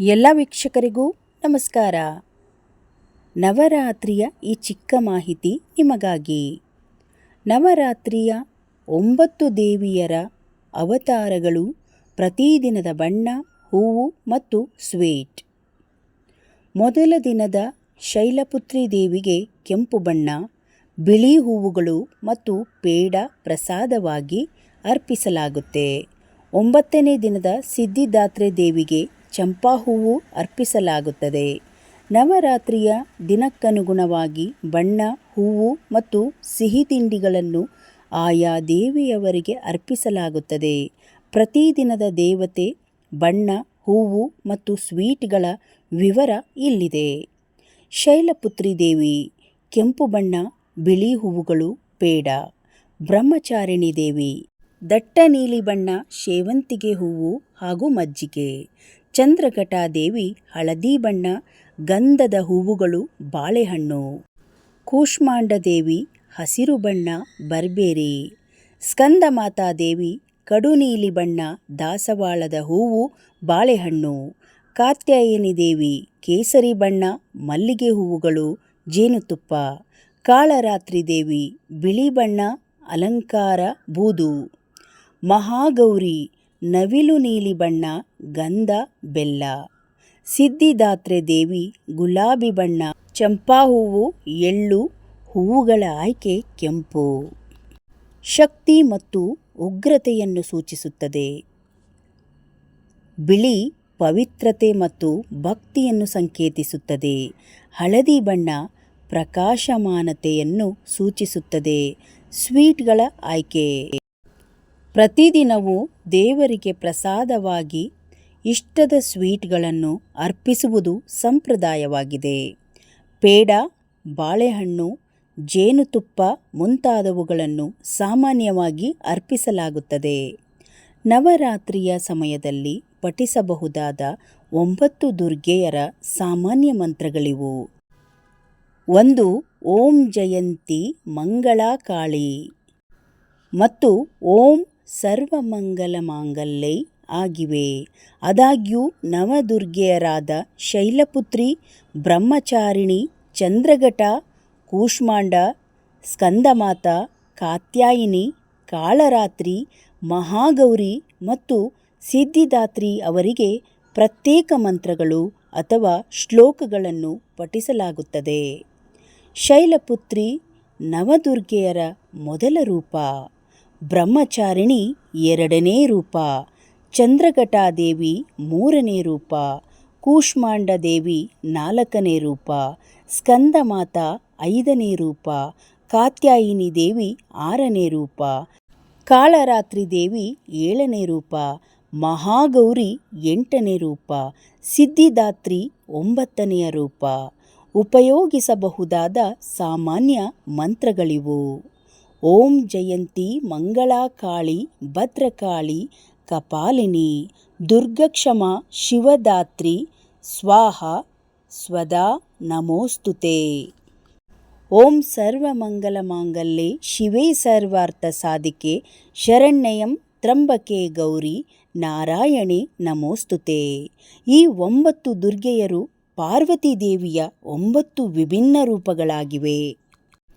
ಎಲ್ಲ ವೀಕ್ಷಕರಿಗೂ ನಮಸ್ಕಾರ. ನವರಾತ್ರಿಯ ಈ ಚಿಕ್ಕ ಮಾಹಿತಿ ನಿಮಗಾಗಿ. ನವರಾತ್ರಿಯ ಒಂಬತ್ತು ದೇವಿಯರ ಅವತಾರಗಳು ಪ್ರತಿದಿನದ ಬಣ್ಣ, ಹೂವು ಮತ್ತು ಸ್ವೀಟ್. ಮೊದಲ ದಿನದ ಶೈಲಪುತ್ರಿ ದೇವಿಗೆ ಕೆಂಪು ಬಣ್ಣ, ಬಿಳಿ ಹೂವುಗಳು ಮತ್ತು ಪೇಡ ಪ್ರಸಾದವಾಗಿ ಅರ್ಪಿಸಲಾಗುತ್ತೆ. ಒಂಬತ್ತನೇ ದಿನದ ಸಿದ್ಧಿದಾತ್ರೆ ದೇವಿಗೆ ಚಂಪಾ ಹೂವು ಅರ್ಪಿಸಲಾಗುತ್ತದೆ. ನವರಾತ್ರಿಯ ದಿನಕ್ಕನುಗುಣವಾಗಿ ಬಣ್ಣ, ಹೂವು ಮತ್ತು ಸಿಹಿ ತಿಂಡಿಗಳನ್ನು ಆಯಾ ದೇವಿಯವರಿಗೆ ಅರ್ಪಿಸಲಾಗುತ್ತದೆ. ಪ್ರತಿದಿನದ ದೇವತೆ, ಬಣ್ಣ, ಹೂವು ಮತ್ತು ಸ್ವೀಟ್ಗಳ ವಿವರ ಇಲ್ಲಿದೆ. ಶೈಲಪುತ್ರಿ ದೇವಿ, ಕೆಂಪು ಬಣ್ಣ, ಬಿಳಿ ಹೂವುಗಳು, ಪೇಡ. ಬ್ರಹ್ಮಚಾರಿಣಿ ದೇವಿ ದಟ್ಟ ನೀಲಿ ಬಣ್ಣ, ಸೇವಂತಿಗೆ ಹೂವು ಹಾಗೂ ಮಜ್ಜಿಗೆ. ಚಂದ್ರಘಟ ದೇವಿ ಹಳದಿ ಬಣ್ಣ, ಗಂಧದ ಹೂವುಗಳು ಬಾಳೆಹಣ್ಣು. ಕೂಷ್ಮಾಂಡ ದೇವಿ ಹಸಿರು ಬಣ್ಣ, ಬರ್ಬೇರಿ. ಸ್ಕಂದಮಾತಾ ದೇವಿ ಕಡು ನೀಲಿ ಬಣ್ಣ, ದಾಸವಾಳದ ಹೂವು ಬಾಳೆಹಣ್ಣು. ಕಾತ್ಯಾಯನಿ ದೇವಿ ಕೇಸರಿ ಬಣ್ಣ, ಮಲ್ಲಿಗೆ ಹೂವುಗಳು ಜೇನುತುಪ್ಪ. ಕಾಳರಾತ್ರಿ ದೇವಿ ಬಿಳಿ ಬಣ್ಣ, ಅಲಂಕಾರ, ಬೂದು. ಮಹಾಗೌರಿ ನವಿಲು ನೀಲಿ ಬಣ್ಣ, ಗಂಧ, ಬೆಲ್ಲ. ಸಿದ್ಧಿದಾತ್ರೆ ದೇವಿ, ಗುಲಾಬಿ ಬಣ್ಣ ಚಂಪಾ ಹೂವು ಎಳ್ಳು, ಹೂವುಗಳ ಆಯ್ಕೆ ಕೆಂಪು. ಶಕ್ತಿ ಮತ್ತು ಉಗ್ರತೆಯನ್ನು ಸೂಚಿಸುತ್ತದೆ. ಬಿಳಿ ಪವಿತ್ರತೆ ಮತ್ತು ಭಕ್ತಿಯನ್ನು ಸಂಕೇತಿಸುತ್ತದೆ. ಹಳದಿ ಬಣ್ಣ ಪ್ರಕಾಶಮಾನತೆಯನ್ನು ಸೂಚಿಸುತ್ತದೆ. ಸ್ವೀಟ್ಗಳ ಆಯ್ಕೆ. ಪ್ರತಿದಿನವೂ ದೇವರಿಗೆ ಪ್ರಸಾದವಾಗಿ ಇಷ್ಟದ ಸ್ವೀಟ್ಗಳನ್ನು ಅರ್ಪಿಸುವುದು ಸಂಪ್ರದಾಯವಾಗಿದೆ. ಪೇಡ, ಬಾಳೆಹಣ್ಣು, ಜೇನುತುಪ್ಪ ಮುಂತಾದವುಗಳನ್ನು ಸಾಮಾನ್ಯವಾಗಿ ಅರ್ಪಿಸಲಾಗುತ್ತದೆ. ನವರಾತ್ರಿಯ ಸಮಯದಲ್ಲಿ ಪಠಿಸಬಹುದಾದ ಒಂಬತ್ತು ದುರ್ಗೆಯರ ಸಾಮಾನ್ಯ ಮಂತ್ರಗಳಿವು. ಒಂದು, ಓಂ ಜಯಂತಿ ಮಂಗಳಾ ಕಾಳಿ ಮತ್ತು ಓಂ ಸರ್ವಮಂಗಲ ಮಾಂಗಲ್ಯೈ ಆಗಿವೆ. ಆದಾಗ್ಯೂ ನವದುರ್ಗೆಯರಾದ ಶೈಲಪುತ್ರಿ, ಬ್ರಹ್ಮಚಾರಿಣಿ, ಚಂದ್ರಘಟ, ಕೂಷ್ಮಾಂಡ, ಸ್ಕಂದಮಾತ, ಕಾತ್ಯಾಯಿನಿ, ಕಾಳರಾತ್ರಿ, ಮಹಾಗೌರಿ ಮತ್ತು ಸಿದ್ಧಿದಾತ್ರಿ ಅವರಿಗೆ ಪ್ರತ್ಯೇಕ ಮಂತ್ರಗಳು ಅಥವಾ ಶ್ಲೋಕಗಳನ್ನು ಪಠಿಸಲಾಗುತ್ತದೆ. ಶೈಲಪುತ್ರಿ ನವದುರ್ಗೆಯರ ಮೊದಲ ರೂಪ. ಬ್ರಹ್ಮಚಾರಿಣಿ ಎರಡನೇ ರೂಪ, ಚಂದ್ರಘಟಾದೇವಿ ಮೂರನೇ ರೂಪ, ಕೂಷ್ಮಾಂಡದೇವಿ ನಾಲ್ಕನೇ ರೂಪ, ಸ್ಕಂದಮಾತ ಐದನೇ ರೂಪ, ಕಾತ್ಯಾಯಿನಿ ದೇವಿ ಆರನೇ ರೂಪ, ಕಾಳರಾತ್ರಿ ದೇವಿ ಏಳನೇ ರೂಪ, ಮಹಾಗೌರಿ ಎಂಟನೇ ರೂಪ, ಸಿದ್ಧಿದಾತ್ರಿ ಒಂಬತ್ತನೆಯ ರೂಪ. ಉಪಯೋಗಿಸಬಹುದಾದ ಸಾಮಾನ್ಯ ಮಂತ್ರಗಳಿವು. ಓಂ ಜಯಂತಿ ಮಂಗಳಾಕಾಳಿ, ಭದ್ರಕಾಳಿ, ಕಪಾಲಿನಿ, ದುರ್ಗಕ್ಷಮ, ಶಿವದಾತ್ರಿ, ಸ್ವಾಹ, ಸ್ವದಾ, ನಮೋಸ್ತುತೆ. ಓಂ ಸರ್ವಮಂಗಲ ಮಾಂಗಲ್ಯೆ, ಶಿವೇ ಸರ್ವಾರ್ಥ ಸಾಧಿಕೆ, ಶರಣ್ಯಯಂ ತ್ರಂಬಕೆ ಗೌರಿ, ನಾರಾಯಣೆ ನಮೋಸ್ತುತೆ. ಈ ಒಂಬತ್ತು ದುರ್ಗೆಯರು ಪಾರ್ವತಿ ದೇವಿಯ ಒಂಬತ್ತು ವಿಭಿನ್ನ ರೂಪಗಳಾಗಿವೆ.